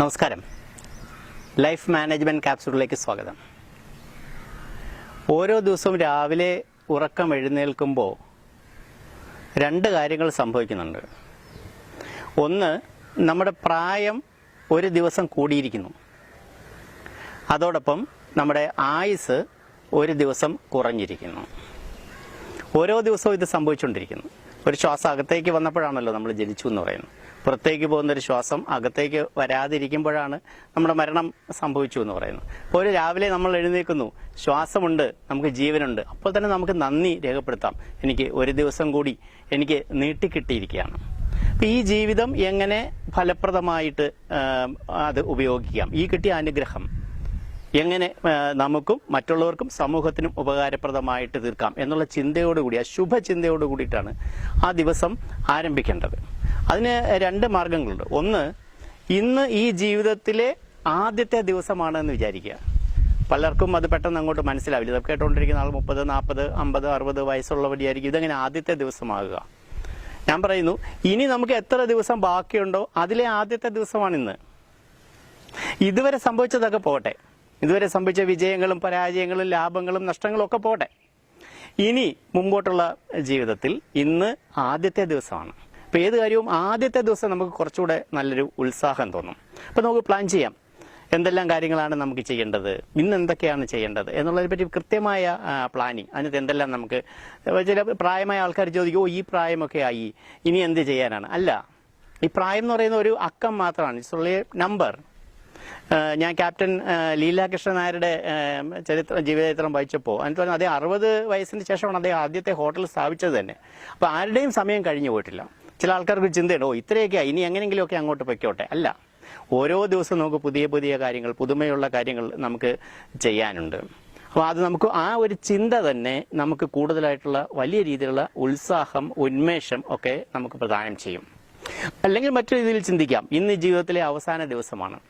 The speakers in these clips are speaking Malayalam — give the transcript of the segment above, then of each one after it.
നമസ്കാരം. ലൈഫ് മാനേജ്മെന്റ് ക്യാപ്സൂളിലേക്ക് സ്വാഗതം. ഓരോ ദിവസവും രാവിലെ ഉറക്കം എഴുന്നേൽക്കുമ്പോൾ രണ്ട് കാര്യങ്ങൾ സംഭവിക്കുന്നുണ്ട്. ഒന്ന് നമ്മുടെ പ്രായം ഒരു ദിവസം കൂടിയിരിക്കുന്നു. അതോടൊപ്പം നമ്മുടെ ആയുസ് ഒരു ദിവസം കുറഞ്ഞിരിക്കുന്നു. ഓരോ ദിവസവും ഇത് സംഭവിച്ചുകൊണ്ടിരിക്കുന്നു. ഒരു ശ്വാസം അകത്തേക്ക് വന്നപ്പോഴാണല്ലോ നമ്മൾ ജനിച്ചു എന്ന് പറയുന്നത്. പുറത്തേക്ക് പോകുന്ന ഒരു ശ്വാസം അകത്തേക്ക് വരാതിരിക്കുമ്പോഴാണ് നമ്മുടെ മരണം സംഭവിച്ചു എന്ന് പറയുന്നത്. അപ്പോൾ ഒരു രാവിലെ നമ്മൾ എഴുന്നേൽക്കുന്നു. ശ്വാസമുണ്ട് നമുക്ക് ജീവനുണ്ട്. അപ്പോൾ തന്നെ നമുക്ക് നന്ദി രേഖപ്പെടുത്താം. എനിക്ക് ഒരു ദിവസം കൂടി എനിക്ക് നീട്ടിക്കിട്ടിയിരിക്കുകയാണ്. അപ്പം ഈ ജീവിതം എങ്ങനെ ഫലപ്രദമായിട്ട് അത് ഉപയോഗിക്കാം? ഈ കിട്ടിയ അനുഗ്രഹം. എങ്ങനെ നമുക്കും മറ്റുള്ളവർക്കും സമൂഹത്തിനും ഉപകാരപ്രദമായിട്ട് തീർക്കാം എന്നുള്ള ചിന്തയോടുകൂടി ആ ശുഭചിന്തയോട് കൂടിയിട്ടാണ് ആ ദിവസം ആരംഭിക്കേണ്ടത്. അതിന് രണ്ട് മാർഗങ്ങളുണ്ട്. ഒന്ന് ഇന്ന് ഈ ജീവിതത്തിലെ ആദ്യത്തെ ദിവസമാണെന്ന് വിചാരിക്കുക. പലർക്കും അത് പെട്ടെന്ന് അങ്ങോട്ട് മനസ്സിലാവില്ല. ഇതൊക്കെ കേട്ടുകൊണ്ടിരിക്കുന്ന ആൾ മുപ്പത് നാൽപ്പത് അമ്പത് അറുപത് വയസ്സുള്ളവരെയായിരിക്കും ഇതെങ്ങനെ ആദ്യത്തെ ദിവസമാകുക? ഞാൻ പറയുന്നു ഇനി നമുക്ക് എത്ര ദിവസം ബാക്കിയുണ്ടോ അതിലെ ആദ്യത്തെ ദിവസമാണ് ഇന്ന്. ഇതുവരെ സംഭവിച്ചതൊക്കെ പോട്ടെ ഇതുവരെ സംഭവിച്ച വിജയങ്ങളും പരാജയങ്ങളും ലാഭങ്ങളും നഷ്ടങ്ങളും ഒക്കെ പോട്ടെ. ഇനി മുമ്പോട്ടുള്ള ജീവിതത്തിൽ ഇന്ന് ആദ്യത്തെ ദിവസമാണ്. അപ്പൊ ഏത് കാര്യവും ആദ്യത്തെ ദിവസം നമുക്ക് കുറച്ചുകൂടെ നല്ലൊരു ഉത്സാഹം തോന്നും. അപ്പൊ നമുക്ക് പ്ലാൻ ചെയ്യാം. എന്തെല്ലാം കാര്യങ്ങളാണ് നമുക്ക് ചെയ്യേണ്ടത്? ഇന്ന് എന്തൊക്കെയാണ് ചെയ്യേണ്ടത്? എന്നുള്ളതിനെ പറ്റി കൃത്യമായ പ്ലാനിങ് അതിനകത്ത് എന്തെല്ലാം നമുക്ക് ചില പ്രായമായ ആൾക്കാർ ചോദിക്കും ഓ ഈ പ്രായമൊക്കെ ആയി. ഇനി എന്ത് ചെയ്യാനാണ്? അല്ല. ഈ പ്രായം എന്ന് പറയുന്ന ഒരു അക്കം മാത്രമാണ്. ഇറ്റ്സ് നമ്പർ ഞാൻ ക്യാപ്റ്റൻ ലീല ലീലാകൃഷ്ണൻ നായരുടെ ചരിത്ര ജീവചരിത്രം വായിച്ചപ്പോൾ അതിന് പറഞ്ഞാൽ അദ്ദേഹം അറുപത് വയസ്സിന് ശേഷമാണ് അദ്ദേഹം ആദ്യത്തെ ഹോട്ടൽ സ്ഥാപിച്ചത് തന്നെ. അപ്പോൾ ആരുടെയും സമയം കഴിഞ്ഞു പോയിട്ടില്ല. ചില ആൾക്കാർക്ക് ചിന്തയുണ്ട് ഓ ഇത്രയൊക്കെ ഇനി എങ്ങനെയെങ്കിലുമൊക്കെ അങ്ങോട്ട് പൊയ്ക്കോട്ടെ. അല്ല. ഓരോ ദിവസവും നമുക്ക് പുതിയ പുതിയ കാര്യങ്ങൾ പുതുമയുള്ള കാര്യങ്ങൾ നമുക്ക് ചെയ്യാനുണ്ട്. അപ്പോൾ അത് നമുക്ക് ആ ഒരു ചിന്ത തന്നെ നമുക്ക് കൂടുതലായിട്ടുള്ള വലിയ രീതിയിലുള്ള ഉത്സാഹം ഉന്മേഷം ഒക്കെ നമുക്ക് പ്രദാനം ചെയ്യും. അല്ലെങ്കിൽ മറ്റൊരു രീതിയിൽ ചിന്തിക്കാം. ഇന്ന് ജീവിതത്തിലെ അവസാന ദിവസമാണ്.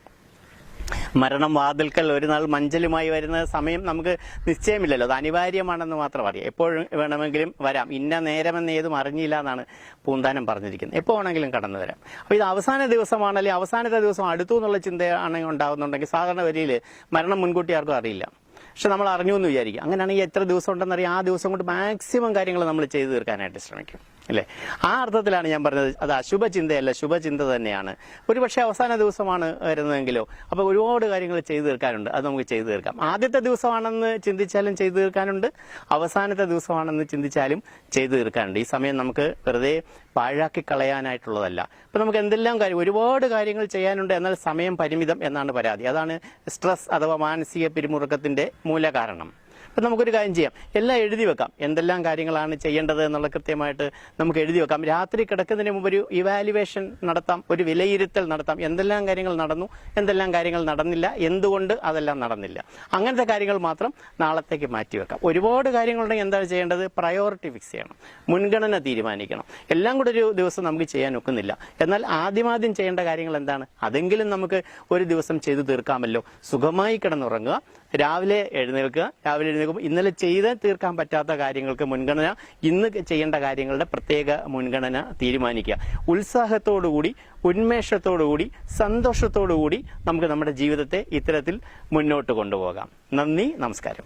മരണം വാതിൽക്കൽ ഒരു നാൾ മഞ്ചലുമായി വരുന്ന സമയം നമുക്ക് നിശ്ചയമില്ലല്ലോ. അത് അനിവാര്യമാണെന്ന് മാത്രം അറിയാം. എപ്പോഴും വേണമെങ്കിലും വരാം. ഇന്ന നേരമെന്ന് ഏതും അറിഞ്ഞില്ല എന്നാണ് പൂന്താനം പറഞ്ഞിരിക്കുന്നത്. എപ്പോൾ വേണമെങ്കിലും കടന്നു വരാം. അപ്പോൾ ഇത് അവസാന ദിവസമാണ് അല്ലെങ്കിൽ അവസാനത്തെ ദിവസം അടുത്തു എന്നുള്ള ചിന്തയാണ് ഉണ്ടാകുന്നുണ്ടെങ്കിൽ സാധാരണ വരിയിൽ മരണം മുൻകൂട്ടി ആർക്കും അറിയില്ല. പക്ഷെ നമ്മൾ അറിഞ്ഞു എന്ന് വിചാരിക്കും അങ്ങനെയാണെങ്കിൽ എത്ര ദിവസം ഉണ്ടെന്നറിയാം. ആ ദിവസം കൊണ്ട് മാക്സിമം കാര്യങ്ങൾ നമ്മൾ ചെയ്തു തീർക്കാനായിട്ട് ശ്രമിക്കും. അല്ലേ? ആ അർത്ഥത്തിലാണ് ഞാൻ പറഞ്ഞത്. അത് അശുഭ ചിന്തയല്ല ശുഭചിന്ത തന്നെയാണ്. ഒരുപക്ഷെ അവസാന ദിവസമാണ് വരുന്നതെങ്കിലോ അപ്പോൾ ഒരുപാട് കാര്യങ്ങൾ ചെയ്തു തീർക്കാനുണ്ട്. അത് നമുക്ക് ചെയ്തു തീർക്കാം. ആദ്യത്തെ ദിവസമാണെന്ന് ചിന്തിച്ചാലും ചെയ്തു തീർക്കാനുണ്ട്. അവസാനത്തെ ദിവസമാണെന്ന് ചിന്തിച്ചാലും ചെയ്തു തീർക്കാനുണ്ട്. ഈ സമയം നമുക്ക് വെറുതെ പാഴാക്കി കളയാനായിട്ടുള്ളതല്ല. ഇപ്പൊ നമുക്ക് എന്തെല്ലാം കാര്യം ഒരുപാട് കാര്യങ്ങൾ ചെയ്യാനുണ്ട് എന്നാൽ സമയം പരിമിതം എന്നാണ് പരാതി. അതാണ് സ്ട്രെസ് അഥവാ മാനസിക പിരിമുറുക്കത്തിന്റെ മൂലകാരണം. അപ്പം നമുക്കൊരു കാര്യം ചെയ്യാം. എല്ലാം എഴുതി വെക്കാം. എന്തെല്ലാം കാര്യങ്ങളാണ് ചെയ്യേണ്ടത് എന്നുള്ള കൃത്യമായിട്ട് നമുക്ക് എഴുതി വെക്കാം. രാത്രി കിടക്കുന്നതിന് മുമ്പ് ഒരു ഇവാലുവേഷൻ നടത്താം ഒരു വിലയിരുത്തൽ നടത്താം. എന്തെല്ലാം കാര്യങ്ങൾ നടന്നു എന്തെല്ലാം കാര്യങ്ങൾ നടന്നില്ല എന്തുകൊണ്ട് അതെല്ലാം നടന്നില്ല. അങ്ങനത്തെ കാര്യങ്ങൾ മാത്രം നാളത്തേക്ക് മാറ്റി വെക്കാം. ഒരുപാട് കാര്യങ്ങളുണ്ടെങ്കിൽ എന്താണ് ചെയ്യേണ്ടത്? പ്രയോറിറ്റി ഫിക്സ് ചെയ്യണം. മുൻഗണന തീരുമാനിക്കണം. എല്ലാം കൂടെ ഒരു ദിവസം നമുക്ക് ചെയ്യാൻ ഒക്കുന്നില്ല. എന്നാൽ ആദ്യമാദ്യം ചെയ്യേണ്ട കാര്യങ്ങൾ എന്താണ്? അതെങ്കിലും നമുക്ക് ഒരു ദിവസം ചെയ്തു തീർക്കാമല്ലോ. സുഖമായി കിടന്നുറങ്ങുക. രാവിലെ എഴുന്നേൽക്കുക. രാവിലെ എഴുന്നേൽക്കുമ്പോൾ ഇന്നലെ ചെയ്ത് തീർക്കാൻ പറ്റാത്ത കാര്യങ്ങൾക്ക് മുൻഗണന ഇന്ന് ചെയ്യേണ്ട കാര്യങ്ങളുടെ പ്രത്യേക മുൻഗണന തീരുമാനിക്കുക. ഉത്സാഹത്തോടുകൂടി ഉന്മേഷത്തോടുകൂടി സന്തോഷത്തോടുകൂടി നമുക്ക് നമ്മുടെ ജീവിതത്തെ ഇത്തരത്തിൽ മുന്നോട്ട് കൊണ്ടുപോകാം. നന്ദി നമസ്കാരം.